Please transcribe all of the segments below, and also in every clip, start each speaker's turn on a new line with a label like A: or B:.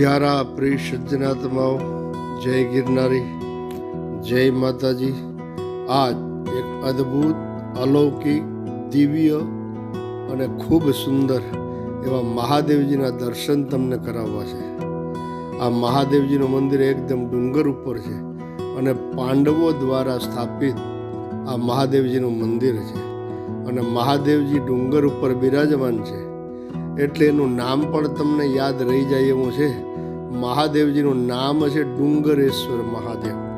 A: પ્યારા પ્રિય સજ્જનાત્માઓ જય ગિરનારી, જય માતાજી. આજ એક અદ્ભુત, અલૌકિક, દિવ્ય અને ખૂબ સુંદર એવા મહાદેવજીના દર્શન તમને કરાવવા છે. આ મહાદેવજીનું મંદિર એકદમ ડુંગર ઉપર છે અને પાંડવો દ્વારા સ્થાપિત આ મહાદેવજીનું મંદિર છે. અને મહાદેવજી ડુંગર ઉપર બિરાજમાન છે. એટલે એનું નામ પણ તમને યાદ રહી જાય એવું છે. મહાદેવજીનું નામ છે ડુંગરેશ્વર મહાદેવ.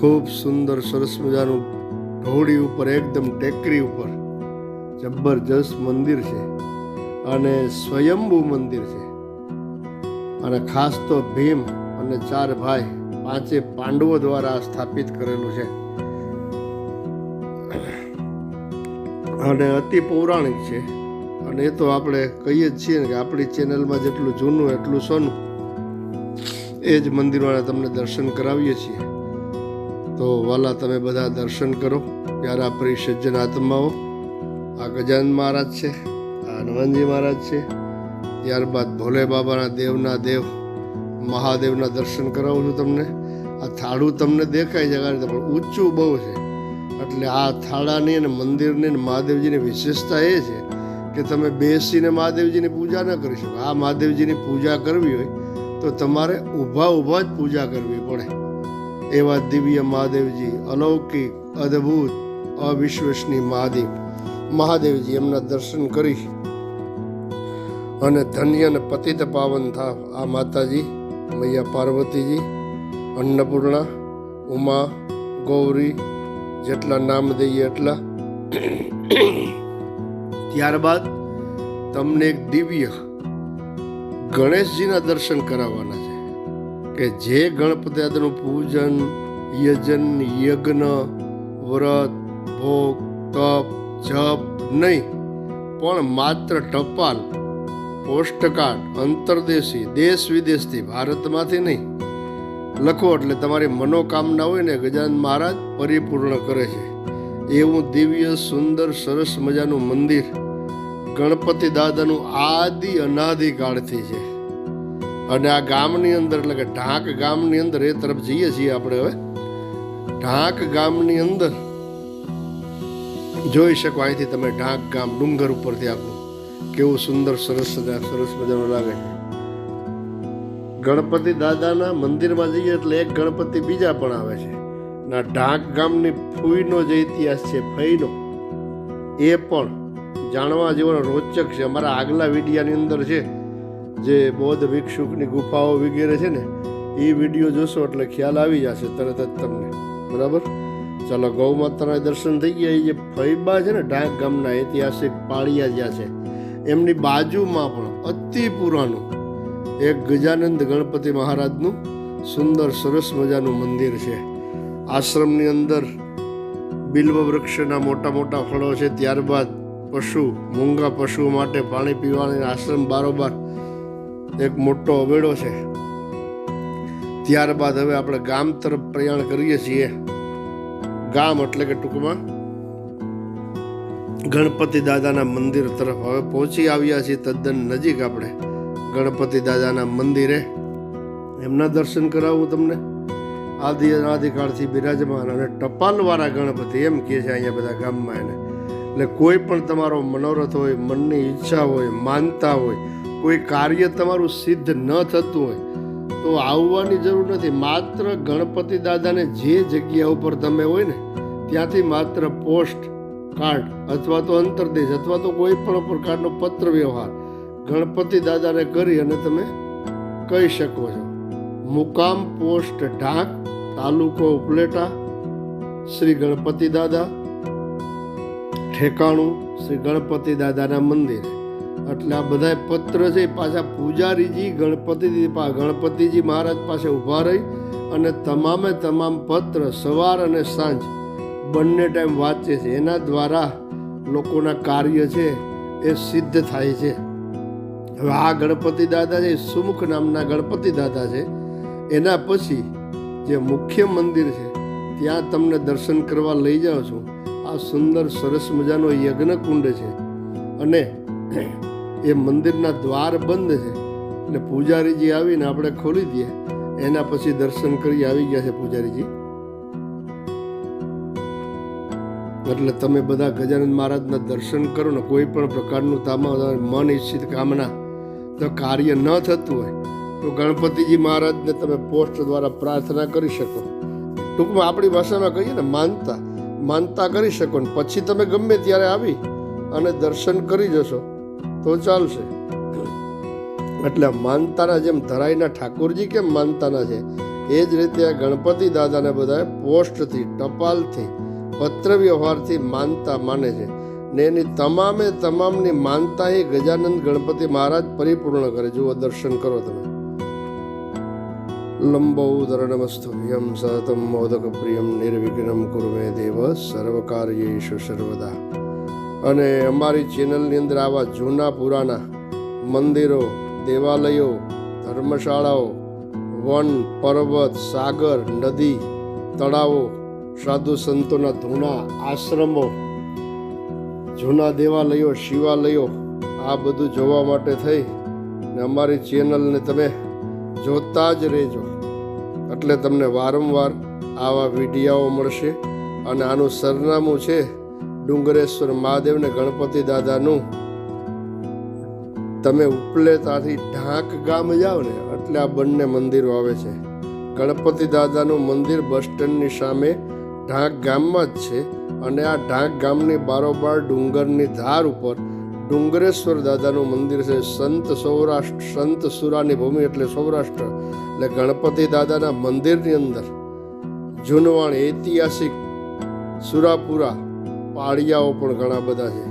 A: ખૂબ સુંદર, સરસ મજાનું ઢોળી ઉપર, એકદમ ટેકરી ઉપર જબરજસ્ત મંદિર છે અને સ્વયંભૂ મંદિર છે. અને ખાસ તો ભીમ અને ચાર ભાઈ પાંચે પાંડવો દ્વારા સ્થાપિત કરેલું છે. અને અતિ પૌરાણિક છે. અને એ તો આપણે કહીએ જ છીએ ને કે આપણી ચેનલમાં જેટલું જૂનું, એટલું સોનું. એ જ મંદિરવાળા તમને દર્શન કરાવીએ છીએ. તો વાલા, તમે બધા દર્શન કરો. પ્યારા પ્રિય સજ્જન આત્માઓ. આ ગજાનન મહારાજ છે, આ હનુમાનજી મહારાજ છે. ત્યારબાદ ભોલે બાબાના દેવના દેવ, મહાદેવના દર્શન કરાવું છું તમને. આ થાળું તમને દેખાય છે, કારણ પણ ઊંચું બહુ છે. એટલે આ થાળાની અને મંદિરની અને મહાદેવજીની વિશેષતા એ છે કે તમે બેસીને મહાદેવજીની પૂજા ન કરી શકો. આ મહાદેવજીની પૂજા કરવી હોય તો તમારે ઊભા ઊભા જ પૂજા કરવી પડે. એવા દિવ્ય મહાદેવજી, અલૌકિક, અદ્ભુત, અવિશ્વસનીય મહાદેવ. મહાદેવજી એમના દર્શન કરી અને ધન્ય અને પતિત પાવન થા આ માતાજી, મૈયા પાર્વતીજી, અન્નપૂર્ણા, ઉમા, ગૌરી, જેટલા નામ દઈએ એટલા ત્યારબાદ તમને એક દિવ્ય ગણેશજીના દર્શન કરાવવાના છે કે જે ગણપતિ પૂજન, યજન, યજ્ઞ, વ્રત, ભોગ, તપ, જપ નહીં, પણ માત્ર ટપાલ પોસ્ટકાર્ડ અંતરદેશી દેશ વિદેશથી ભારતમાંથી નહીં. લખો એટલે તમારી મનોકામના હોય ને ગજાન મહારાજ પરિપૂર્ણ કરે છે. એવું દિવ્ય, સુંદર, સરસ મજાનું મંદિર ગણપતિ દાદાનું આદિ અનાદિ કાળથી છે. અને આ ગામની અંદર, એટલે કે ઢાંક ગામની અંદર, એ તરફ જઈએ છીએ આપણે હવે. ઢાંક ગામની અંદર જોઈ શકો, અહીંથી તમે ઢાંક ગામ ડુંગર ઉપરથી આપણું કેવું સુંદર, સરસ સરસ મજાનું લાગે. ગણપતિ દાદાના મંદિરમાં જઈએ એટલે એક ગણપતિ બીજા પણ આવે છે. ના ઢાક ગામની ફૂઈનો જે ઇતિહાસ છે ફઈનો એ પણ જાણવા જેવો રોચક છે. અમારા આગલા વિડીયાની અંદર છે, જે બૌદ્ધ ભિક્ષુકની ગુફાઓ વગેરે છે ને, એ વીડિયો જોશો એટલે ખ્યાલ આવી જશે તરત જ તમને. બરાબર? ચાલો, ગૌ માતાના દર્શન થઈ ગયા. એ જે ફૈબા છે ને, ઢાક ગામના ઐતિહાસિક પાળિયા જ્યાં છે, એમની બાજુમાં પણ અતિ પુરાનું એક ગજાનંદ ગણપતિ મહારાજનું સુંદર સરસ મજાનું મંદિર છે. આશ્રમની અંદર બિલ્વ વૃક્ષના મોટા મોટા ફળો છે. ત્યારબાદ પશુ, મૂંગા પશુ માટે પાણી પીવાની આશ્રમ બારોબાર એક મોટો અવેડો છે. ત્યારબાદ હવે આપણે ગામ તરફ પ્રયાણ કરીએ છીએ. ગામ એટલે કે ટૂંકમાં ગણપતિ દાદાના મંદિર તરફ. હવે પહોંચી આવ્યા છીએ તદ્દન નજીક આપણે ગણપતિ દાદાના મંદિરે. એમના દર્શન કરાવું તમને. આદિ અનાદિકાળથી બિરાજમાન અને ટપાલવાળા ગણપતિ એમ કહે છે અહીંયા બધા ગામમાં એને. એટલે કોઈ પણ તમારો મનોરથ હોય, મનની ઈચ્છા હોય, માનતા હોય, કોઈ કાર્ય તમારું સિદ્ધ ન થતું હોય, તો આવવાની જરૂર નથી. માત્ર ગણપતિ દાદાને જે જગ્યા ઉપર તમે હોય ને, ત્યાંથી માત્ર પોસ્ટ કાર્ડ અથવા તો અંતરદેશ અથવા તો કોઈ પણ પ્રકારનો પત્ર વ્યવહાર ગણપતિ દાદાને કરી અને તમે કહી શકો છો. મુકામ પોસ્ટ ઢાક તાલુકો ઉપલેટા, શ્રી ગણપતિ દાદા, ઠેકાણું શ્રી ગણપતિ દાદાના મંદિરે. એટલે આ બધા પત્ર છે પાછા પૂજારીજી ગણપતિજી ગણપતિજી મહારાજ પાસે ઊભા રહી અને તમામે તમામ પત્ર સવાર અને સાંજ બંને ટાઈમ વાંચે છે. એના દ્વારા લોકોના કાર્ય છે એ સિદ્ધ થાય છે. હવે આ ગણપતિ દાદા છે સુમુખ નામના ગણપતિ દાદા છે. એના પછી જે મુખ્ય મંદિર છે, ત્યાં તમને દર્શન કરવા લઈ જાઉં છું. આ સુંદર, સરસ મજાનો યજ્ઞ કુંડ છે અને એ મંદિરના દ્વાર બંધ છે. એટલે પૂજારીજી આવીને આપણે ખોલી દઈએ. એના પછી દર્શન કરી આવી ગયા છે પૂજારીજી. એટલે તમે બધા ગજાનંદ મહારાજના દર્શન કરો ને કોઈ પણ પ્રકારનું તમારું મન ઈચ્છિત કામના તો કાર્ય ન થતું હોય. તો ગણપતિજી મહારાજને તમે પોસ્ટ દ્વારા પ્રાર્થના કરી શકો. ટૂંકમાં આપણી ભાષામાં કહીએ ને, માનતા. માનતા કરી શકો ને, પછી તમે ગમે ત્યારે આવી અને દર્શન કરી જશો, તો ચાલશે. એટલે માનતાના જેમ ધરાઈના ઠાકોરજી કેમ માનતાના છે? એ જ રીતે આ ગણપતિ દાદાને બધાએ પોસ્ટથી, ટપાલથી પત્ર વ્યવહારથી માનતા માને છે. ને એની તમામે તમામની માનતા એ ગજાનંદ ગણપતિ મહારાજ પરિપૂર્ણ કરે. જુઓ, દર્શન કરો તમે. લંબોદરણમસ્તુભ્યમ સતતમ મોદક પ્રિયમ નિર્વિઘ્નમ કુરમે દેવ સર્વકાર્યેષુ સર્વદા અને અમારી ચેનલની અંદર આવા જૂના પુરાના મંદિરો, દેવાલયો, ધર્મશાળાઓ, વન, પર્વત, સાગર, નદી, તળાવો, સાધુ સંતોના ધૂણા, આશ્રમો, જૂના દેવાલયો, શિવાલયો, આ બધું જોવા માટે થઈ. ને અમારી ચેનલને તમે જોતા જ રહેજો. એટલે તમને વારંવાર આવા વિડીયાઓ મળશે. અને આનું સરનામું છે ડુંગરેશ્વર મહાદેવને ગણપતિ દાદાનું. તમે ઉપલેતાથી ઢાંક ગામ જાઓ ને, એટલે આ બંને મંદિરો આવે છે. ગણપતિ દાદાનું મંદિર બસ સ્ટેન્ડની સામે ઢાંક ગામમાં જ છે. અને આ ઢાંક ગામની બારોબાર ડુંગરની ધાર ઉપર ડુંગરેશ્વર દાદાનું મંદિર છે. સંત સૌરાષ્ટ્ર, સંત સુરાની ભૂમિ એટલે સૌરાષ્ટ્ર. એટલે ગણપતિ દાદાના મંદિરની અંદર જૂનવાણ ઐતિહાસિક સુરાપુરા પાળિયાઓ પણ ઘણા બધા છે.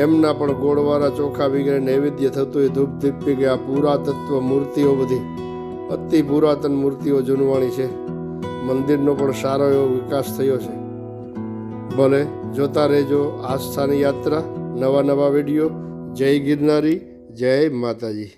A: એમના પણ ગોળવાળા ચોખા વગેરે નૈવેદ્ય થતું હોય, ધૂપ ધીપી ગયા પુરાતત્વ મૂર્તિઓ બધી, અતિ પુરાતન મૂર્તિઓ જૂનવાણી છે. મંદિરનો પણ સારો એવો વિકાસ થયો છે. ભલે જોતા રહેજો આસ્થાની યાત્રા, નવા નવા વીડિયો. જય ગિરનારી, જય માતાજી.